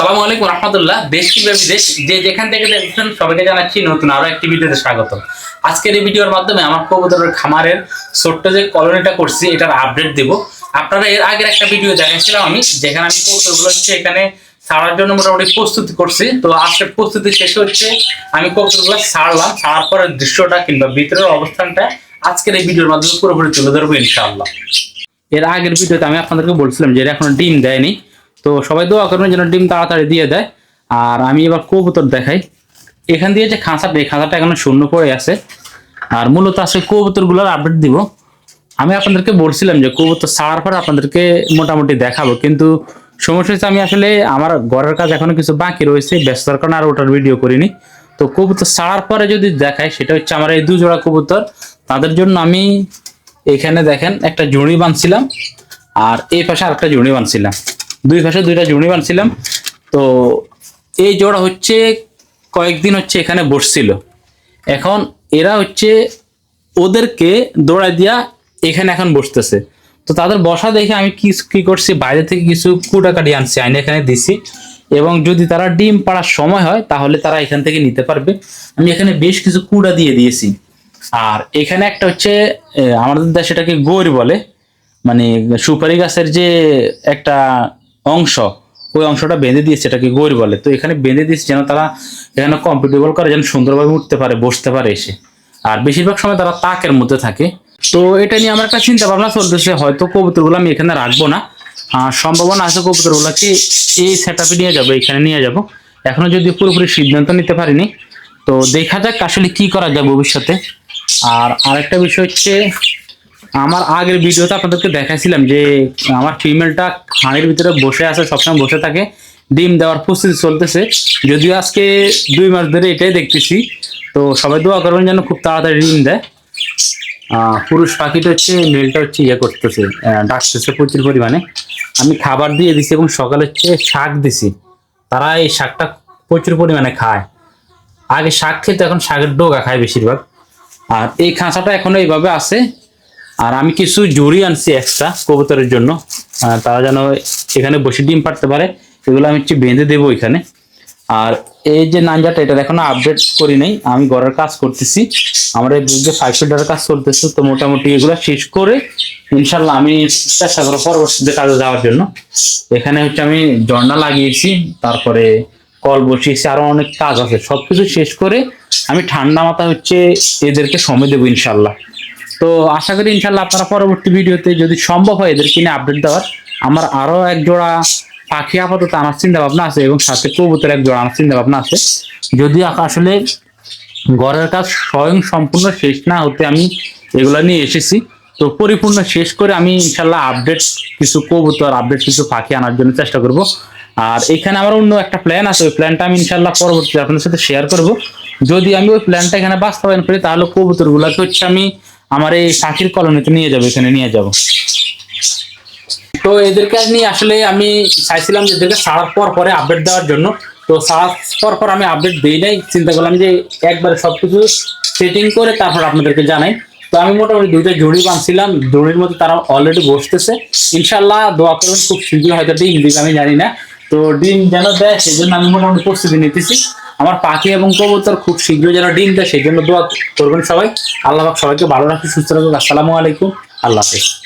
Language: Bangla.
সালাম আলাইকুম রহমতুল্লাহ। দেশ কিংবা বিদেশ? যে যেখান থেকে দেখছেন সবাইকে জানাচ্ছি নতুন আরও একটি ভিডিওতে স্বাগত। আজকের এই ভিডিওর মাধ্যমে আমার কবুতরের খামারের ছোট্ট যে কলোনিটা করছি, এটার আপডেট দেব। আপনারা এর আগের একটা ভিডিও দেখাচ্ছিলাম আমি, যেখানে আমি কবুতরগুলো হচ্ছে এখানে ছাড়ার জন্য মোটামুটি প্রস্তুতি করছি। তো আজকের প্রস্তুতি শেষ হচ্ছে, আমি কবুতরগুলো ছাড়লাম, ছাড়ার পরের দৃশ্যটা কিংবা ভিতরের অবস্থানটা আজকের এই ভিডিওর মাধ্যমে পুরোপুরি তুলে ধরবো ইনশাআল্লাহ। এর আগের ভিডিওতে আমি আপনাদেরকে বলছিলাম যে এটা এখনও ডিম দেয়নি। তো সবাই দোয়া করবেন যেন ডিম তাড়াতাড়ি দিয়ে দেয়। আর আমি এবার কবুতর দেখাই। এখান দিয়ে যে খাঁচাটা এই খাঁচাটা এখনও শূন্য পড়ে আছে। আর মূলত আজকে কবুতরগুলোর আপডেট দিব। আমি আপনাদেরকে বলছিলাম যে কবুতর ছাড়ার পর আপনাদেরকে মোটামুটি দেখাবো। কিন্তু সমস্যা হচ্ছে আমি আসলে আমার ঘরের কাজ এখনও কিছু বাকি রয়েছে ব্যস্ততার কারণে আর ওটার ভিডিও করিনি। তো কবুতর ছাড়ার পরে যদি দেখাই, সেটা হচ্ছে আমার এই দুজোড়া কবুতর। তাদের জন্য আমি এখানে দেখেন একটা জুড়ি বাঁধছিলাম, আর এই পাশে আরেকটা জুড়ি বাঁধছিলাম। দুই পাশে দুইটা জুড়ি বাঁধছিলাম তো এই জোড়া হচ্ছে, কয়েকদিন হচ্ছে এখানে বসছিল। এখন এরা হচ্ছে ওদেরকে দৌড়ায় দিয়া এখানে এখন বসতেছে। তো তাদের বসা দেখে আমি কি কি করছি, বাইরে থেকে কিছু কুটা কাটি আনছি, আইনে এখানে দিছি। এবং যদি তারা ডিম পাড়ার সময় হয়, তাহলে তারা এখান থেকে নিতে পারবে। আমি এখানে বেশ কিছু কুড়া দিয়ে দিয়েছি। আর এখানে একটা হচ্ছে আমাদের দেশে এটাকে গোর বলে। মানে সুপারি গাছের যে একটা অংশ। ওই অংশটা বেঁধে দিয়েছে, এটাকে গোর বলে। তো এখানে বেঁধে দিয়েছে যেন তারা এখানে কমফোর্টেবল করে, যেন সুন্দরভাবে উঠতে পারে, বসতে পারে এসে। আর বেশিরভাগ সময় তারা তাকের মধ্যে থাকে। তো এটা নিয়ে আমার একটা চিন্তা ভাবনা চলতেছে, হয়তো কবুতরগুলো আমি এখানে রাখব না। সম্ভাবনা আছে কবুতরগুলোকে এই সেট আপে নিয়ে যাব, এখানে নিয়ে যাব। এখনও যদি পুরোপুরি সিদ্ধান্ত নিতে পারিনি, তো দেখা যাক আসলে কি করা যায় ভবিষ্যতে। আর আরেকটা বিষয় হচ্ছে আমার আগের ভিডিওতে আপনাদেরকে দেখাইছিলাম যে, আমার ফিমেলটা হাঁড়ির ভিতরে বসে আছে, সবসময় বসে থাকে। ডিম দেওয়ার প্রস্তুতি চলতেছে। যদিও আজকে দুই মাস ধরে এটাই দেখতেছি। তো সবাই দোয়া করবেন যেন খুব তাড়াতাড়ি ডিম দেয়। পুরুষ পাখিটা হচ্ছে মেলটা হচ্ছে ইয়ে করতেছে ডাকতেছে প্রচুর পরিমাণে। আমি খাবার দিয়ে দিছি এবং সকালে হচ্ছে শাক দিছি। তারা এই শাকটা প্রচুর পরিমাণে খায়। আগে শাক খেতে, এখন শাকের ডোগা খায় বেশিরভাগ। আর এই খাঁচাটা এখনও এইভাবে আছে। আর আমি কিছু জুড়ি আনছি এক্সট্রা কবুতরের জন্য। তারা যেন এখানে বসে ডিম পারতে পারে এগুলো আমি একটু বেঁধে দেবো এখানে। আর এই যে নাঞ্জাটা এটা এখনও আপডেট করি নাই, আমি ঘরের কাজ করতেছি। আমার এই যে ফাইভ ফিল্টারের কাজ চলতেছে, তো মোটামুটি এগুলো শেষ করে ইনশাল্লাহ আমি চেষ্টা করব পরবর্তীতে কাজে যাওয়ার জন্য। এখানে হচ্ছে আমি জর্না লাগিয়েছি, তারপরে কল বসিয়েছি, আরও অনেক কাজ আছে। সবকিছু শেষ করে আমি ঠান্ডা মাথা হচ্ছে এদেরকে সময় দেবো ইনশাল্লাহ তো আশা করি ইনশাল্লাহ আপনারা পরবর্তী ভিডিওতে যদি সম্ভব হয় এদের কিনে আপডেট দেওয়ার, আমার আরও এক জোড়া পাখি আপাতত আনার চিন্তা ভাবনা আছে এবং সাথে কবুতর এক জোড়া আনার চিন্তা ভাবনা আছে যদি আসলে ঘরের কাজ স্বয়ং সম্পূর্ণ শেষ না হতে আমি এগুলা নিয়ে এসেছি। তো পরিপূর্ণ শেষ করে আমি ইনশাল্লাহ আপডেট কিছু কবুতর আপডেট কিছু পাখি আনার জন্য চেষ্টা করব। আর এখানে আমার অন্য একটা প্ল্যান আছে, ওই প্ল্যানটা আমি ইনশাল্লাহ পরবর্তীতে আপনাদের সাথে শেয়ার করব। যদি আমি ওই প্ল্যানটা এখানে বাস্তবায়ন করি, তাহলে কবুতরগুলোকে হচ্ছে আমি আমার এই পাখির কলোনিতে নিয়ে যাব, এখানে নিয়ে যাব। তো এদেরকে নিয়ে আসলে আমি চাইছিলাম যে এদেরকে ছাড়ার পর পরে আপডেট দেওয়ার জন্য। তো ছাড়ার পর পর আমি আপডেট দিই নাই, চিন্তা করলাম যে একবারে সবকিছু সেটিং করে তারপর আপনাদেরকে জানাই। তো আমি মোটামুটি দুইটা জুড়ি বাঁধছিলাম, জুড়ির মধ্যে তারা অলরেডি বসতেছে। ইনশাল্লাহ দোয়া করবেন, খুব শীঘ্রই হয়তো ডিম দিবে, আমি জানি না। তো ডিম যেন দেয় সেই জন্য আমি মোটামুটি প্রস্তুতি নিতেছি। আমার পাখি এবং কবুতর খুব শীঘ্রই যেন ডিম দেয়, সেই জন্য দোয়া করবেন সবাই। আল্লাহ সবাইকে ভালো রাখি সুস্থ রাখুক। আসসালামু আলাইকুম। আল্লাহ হাফেজ।